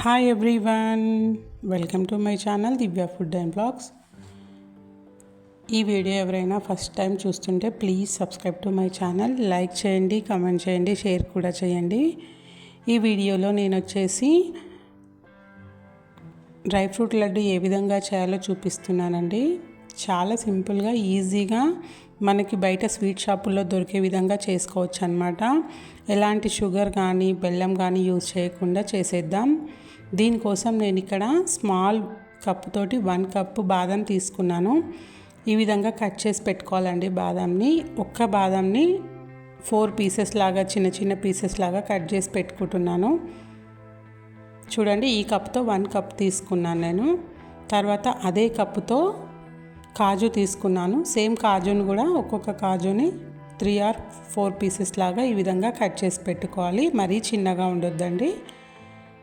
Hi everyone welcome to my channel Divya food and blogs ఈ video ఎవరైనా first time చూస్తుంటే please subscribe to my channel like చేయండి comment చేయండి share కూడా చేయండి. ఈ వీడియోలో నేను వచ్చేసి డ్రై ఫ్రూట్ లడ్డు ఏ విధంగా చేయాలో చూపిస్తున్నానండి. చాలా సింపుల్గా ఈజీగా మనకి బయట స్వీట్ షాపుల్లో దొరికే విధంగా చేసుకోవచ్చు అనమాట ఎలాంటి షుగర్ కానీ బెల్లం కానీ యూజ్ చేయకుండా చేసేద్దాం. దీనికోసం నేను ఇక్కడ స్మాల్ కప్పుతోటి వన్ కప్పు బాదం తీసుకున్నాను. ఈ విధంగా కట్ చేసి పెట్టుకోవాలండి బాదంని. ఒక్క బాదంని ఫోర్ పీసెస్ లాగా చిన్న చిన్న పీసెస్ లాగా కట్ చేసి పెట్టుకుంటున్నాను. చూడండి ఈ కప్తో వన్ కప్ తీసుకున్నాను నేను. తర్వాత అదే కప్పుతో కాజు తీసుకున్నాను. సేమ్ కాజుని కూడా ఒక్కొక్క కాజుని త్రీ ఆర్ ఫోర్ పీసెస్ లాగా ఈ విధంగా కట్ చేసి పెట్టుకోవాలి. మరీ చిన్నగా ఉండొద్దండి.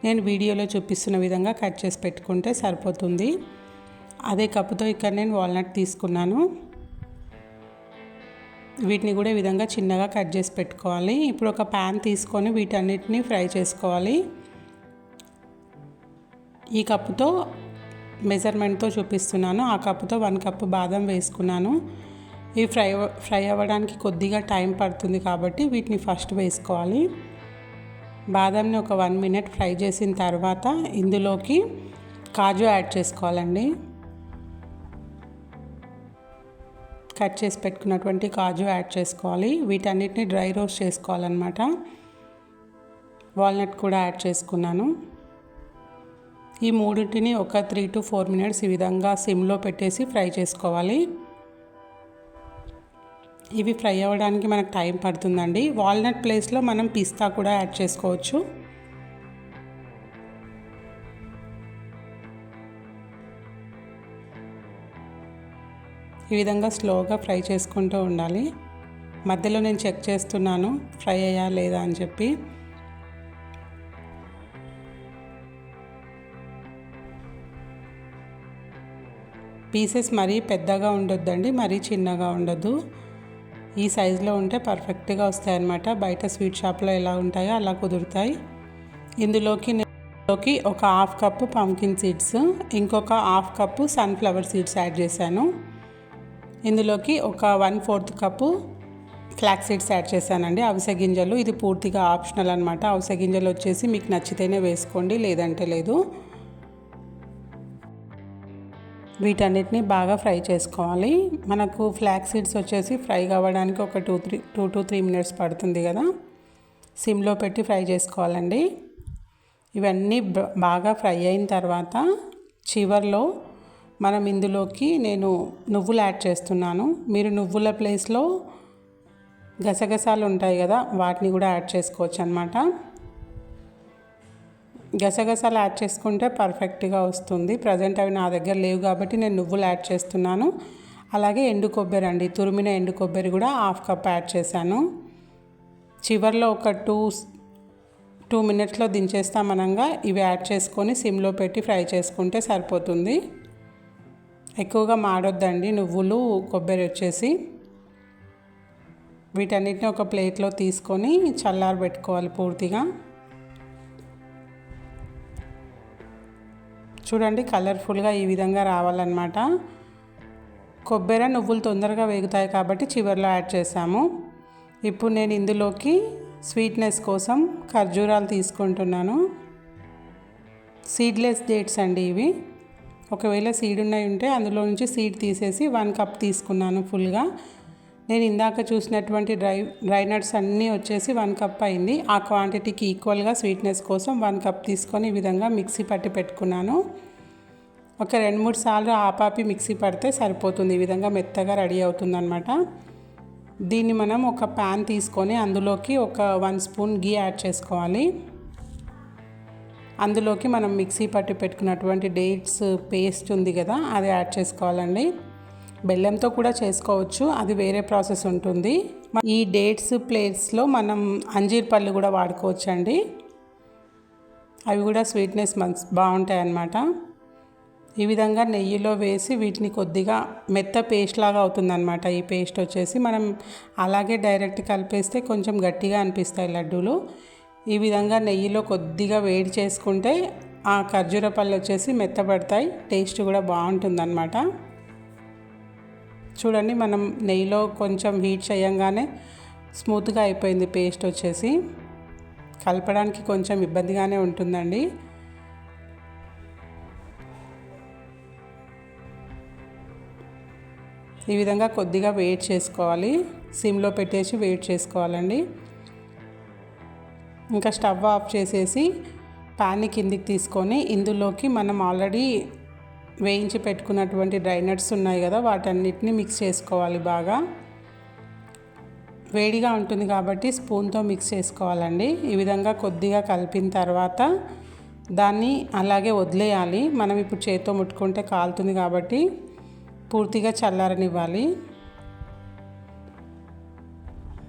నేను వీడియోలో చూపిస్తున్న విధంగా కట్ చేసి పెట్టుకుంటే సరిపోతుంది. అదే కప్పుతో ఇక్కడ నేను వాల్నట్ తీసుకున్నాను. వీటిని కూడా ఈ విధంగా చిన్నగా కట్ చేసి పెట్టుకోవాలి. ఇప్పుడు ఒక ప్యాన్ తీసుకొని వీటన్నిటిని ఫ్రై చేసుకోవాలి. ఈ కప్పుతో మెజర్మెంట్తో చూపిస్తున్నాను. ఆ కప్పుతో వన్ కప్పు బాదం వేసుకున్నాను. ఇవి ఫ్రై ఫ్రై అవ్వడానికి కొద్దిగా టైం పడుతుంది కాబట్టి వీటిని ఫస్ట్ వేసుకోవాలి. బాదంని ఒక వన్ మినిట్ ఫ్రై చేసిన తర్వాత ఇందులోకి కాజు యాడ్ చేసుకోవాలండి. కట్ చేసి పెట్టుకున్నటువంటి కాజు యాడ్ చేసుకోవాలి. వీటన్నిటిని డ్రై రోస్ట్ చేసుకోవాలన్నమాట. వాల్నట్ కూడా యాడ్ చేసుకున్నాను. ఈ మూడింటిని ఒక త్రీ టు ఫోర్ మినిట్స్ ఈ విధంగా సిమ్లో పెట్టేసి ఫ్రై చేసుకోవాలి. ఇవి ఫ్రై అవ్వడానికి మనకు టైం పడుతుందండి. వాల్నట్ ప్లేస్లో మనం పిస్తా కూడా యాడ్ చేసుకోవచ్చు. ఈ విధంగా స్లోగా ఫ్రై చేసుకుంటూ ఉండాలి. మధ్యలో నేను చెక్ చేస్తున్నాను ఫ్రై అయ్యా లేదా అని చెప్పి. పీసెస్ మరీ పెద్దగా ఉండొద్దండి మరీ చిన్నగా ఉండొద్దు ఈ సైజులో ఉంటే పర్ఫెక్ట్గా వస్తాయి అన్నమాట బయట స్వీట్ షాప్లో ఎలా ఉంటాయో అలా కుదురుతాయి. ఇందులోకి ఇందులోకి ఒక హాఫ్ కప్పు పంకిన్ సీడ్స్ ఇంకొక half cup sunflower seeds add చేశాను. ఇందులోకి ఒక one fourth cup flax seeds add చేశానండి. అవిసె గింజలు ఇది పూర్తిగా ఆప్షనల్ అనమాట అవిసె గింజలు వచ్చేసి మీకు నచ్చితేనే వేసుకోండి లేదంటే లేదు. వీటన్నిటిని బాగా ఫ్రై చేసుకోవాలి. మనకు ఫ్లాక్ సీడ్స్ వచ్చేసి ఫ్రై కావడానికి ఒక two three two to three minutes పడుతుంది కదా. సిమ్లో పెట్టి ఫ్రై చేసుకోవాలండి. ఇవన్నీ బాగా ఫ్రై అయిన తర్వాత చివర్లో మనం ఇందులోకి నేను నువ్వులు యాడ్ చేస్తున్నాను. మీరు నువ్వుల ప్లేస్లో గసగసాలు ఉంటాయి కదా వాటిని కూడా యాడ్ చేసుకోవచ్చు అనమాట గసగసాలు యాడ్ చేసుకుంటే పర్ఫెక్ట్గా వస్తుంది. ప్రజెంట్ అవి నా దగ్గర లేవు కాబట్టి నేను నువ్వులు యాడ్ చేస్తున్నాను. అలాగే ఎండు కొబ్బరి అండి తురిమిన ఎండు కొబ్బరి కూడా హాఫ్ కప్ యాడ్ చేశాను. చివరిలో ఒక టూ టూ మినిట్స్లో దించేస్తామనంగా ఇవి యాడ్ చేసుకొని సిమ్లో పెట్టి ఫ్రై చేసుకుంటే సరిపోతుంది. ఎక్కువగా మాడొద్దండి నువ్వులు కొబ్బరి వచ్చేసి. వీటన్నిటిని ఒక ప్లేట్లో తీసుకొని చల్లారబెట్టుకోవాలి పూర్తిగా. చూడండి కలర్ఫుల్గా ఈ విధంగా రావాలన్నమాట. కొబ్బరి నువ్వులు తొందరగా వేగుతాయి కాబట్టి చివరిలో యాడ్ చేసాము ఇప్పుడు నేను ఇందులోకి స్వీట్నెస్ కోసం ఖర్జూరాలు తీసుకుంటున్నాను. సీడ్లెస్ డేట్స్ అండి ఇవి. ఒకవేళ సీడ్ ఉన్నాయి ఉంటే అందులో నుంచి సీడ్ తీసేసి వన్ కప్ తీసుకున్నాను ఫుల్గా. నేను ఇందాక చూసినటువంటి డ్రై డ్రై నట్స్ అన్నీ వచ్చేసి వన్ కప్ అయింది. ఆ క్వాంటిటీకి ఈక్వల్గా స్వీట్నెస్ కోసం వన్ కప్ తీసుకొని ఈ విధంగా మిక్సీ పట్టి పెట్టుకున్నాను. ఒక రెండు మూడు సార్లు ఆపాపి మిక్సీ పడితే సరిపోతుంది. ఈ విధంగా మెత్తగా రెడీ అవుతుందన్నమాట. దీన్ని మనం ఒక ప్యాన్ తీసుకొని అందులోకి ఒక వన్ స్పూన్ గీ యాడ్ చేసుకోవాలి. అందులోకి మనం మిక్సీ పట్టి పెట్టుకున్నటువంటి డేట్స్ పేస్ట్ ఉంది కదా అది యాడ్ చేసుకోవాలండి. బెల్లంతో కూడా చేసుకోవచ్చు. అది వేరే ప్రాసెస్ ఉంటుంది. ఈ డేట్స్ ప్లేట్స్లో మనం అంజీర్ పళ్ళు కూడా వాడుకోవచ్చు అండి అవి కూడా స్వీట్నెస్ మంచి బాగుంటాయి అన్నమాట ఈ విధంగా నెయ్యిలో వేసి వీటిని కొద్దిగా మెత్త పేస్ట్ లాగా అవుతుందన్నమాట. ఈ పేస్ట్ వచ్చేసి మనం అలాగే డైరెక్ట్ కలిపేస్తే కొంచెం గట్టిగా అనిపిస్తాయి లడ్డూలు. ఈ విధంగా నెయ్యిలో కొద్దిగా వేడి చేసుకుంటే ఆ ఖర్జూర పళ్ళు వచ్చేసి మెత్తబడతాయి. టేస్ట్ కూడా బాగుంటుందన్నమాట. చూడండి మనం నెయ్యిలో కొంచెం హీట్ చేయంగానే స్మూత్గా అయిపోయింది పేస్ట్ వచ్చేసి. కలపడానికి కొంచెం ఇబ్బందిగానే ఉంటుందండి. ఈ విధంగా కొద్దిగా వెయిట్ చేసుకోవాలి. సిమ్లో పెట్టేసి వెయిట్ చేసుకోవాలండి. ఇంకా స్టవ్ ఆఫ్ చేసేసి ప్యాన్ని కిందికి తీసుకొని ఇందులోకి మనం ఆల్రెడీ వేయించి పెట్టుకున్నటువంటి డ్రై నట్స్ ఉన్నాయి కదా వాటన్నిటిని మిక్స్ చేసుకోవాలి బాగా. వేడిగా ఉంటుంది కాబట్టి స్పూన్తో మిక్స్ చేసుకోవాలండి. ఈ విధంగా కొద్దిగా కలిపిన తర్వాత దాన్ని అలాగే వదిలేయాలి. మనం ఇప్పుడు చేతితో ముట్టుకుంటే కాలుతుంది కాబట్టి పూర్తిగా చల్లారనివ్వాలి.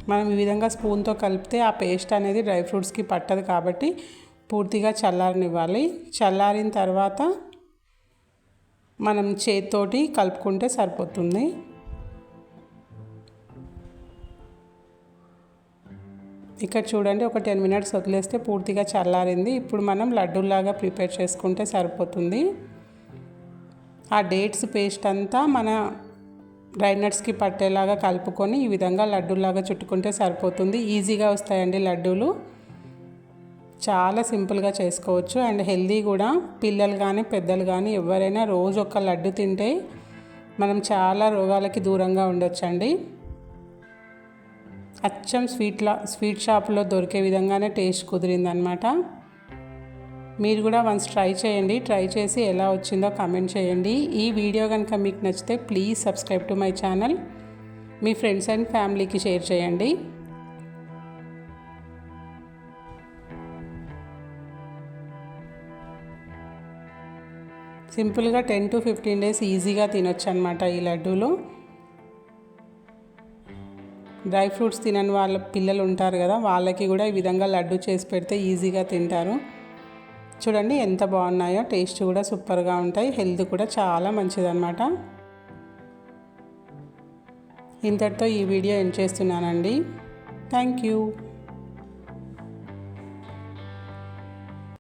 మనం ఈ విధంగా స్పూన్తో కలిపితే ఆ పేస్ట్ అనేది డ్రై ఫ్రూట్స్కి పట్టదు కాబట్టి పూర్తిగా చల్లారనివ్వాలి. చల్లారిన తర్వాత మనం చేతితోటి కలుపుకుంటే సరిపోతుంది. ఇక్కడ చూడండి ఒక టెన్ మినిట్స్ వదిలేస్తే పూర్తిగా చల్లారింది. ఇప్పుడు మనం లడ్డూలాగా ప్రిపేర్ చేసుకుంటే సరిపోతుంది. ఆ డేట్స్ పేస్ట్ అంతా మన డ్రై నట్స్కి పట్టేలాగా కలుపుకొని ఈ విధంగా లడ్డూలాగా చుట్టుకుంటే సరిపోతుంది. ఈజీగా వస్తాయండి లడ్డూలు. చాలా సింపుల్గా చేసుకోవచ్చు. అండ్ హెల్దీ కూడా పిల్లలు కానీ పెద్దలు కానీ ఎవరైనా రోజు ఒక లడ్డు తింటే మనం చాలా రోగాలకి దూరంగా ఉండొచ్చండి. అచ్చం స్వీట్లా స్వీట్ షాప్లో దొరికే విధంగానే టేస్ట్ కుదిరిందనమాట మీరు కూడా వన్స్ ట్రై చేయండి. ట్రై చేసి ఎలా వచ్చిందో కామెంట్ చేయండి. ఈ వీడియో కనుక మీకు నచ్చితే please subscribe to my channel. Me friends and ఫ్యామిలీకి షేర్ చేయండి. సింపుల్గా టెన్ టు ఫిఫ్టీన్ డేస్ ఈజీగా తినొచ్చు అనమాట ఈ లడ్డూలు. డ్రై ఫ్రూట్స్ తినని వాళ్ళ పిల్లలు ఉంటారు కదా వాళ్ళకి కూడా ఈ విధంగా లడ్డు చేసి పెడితే ఈజీగా తింటారు. చూడండి ఎంత బాగున్నాయో టేస్ట్ కూడా సూపర్గా ఉంటాయి హెల్త్ కూడా చాలా మంచిదన్నమాట. ఇంతటితో ఈ వీడియో ఎండ్ చేస్తున్నానండి. Thank you.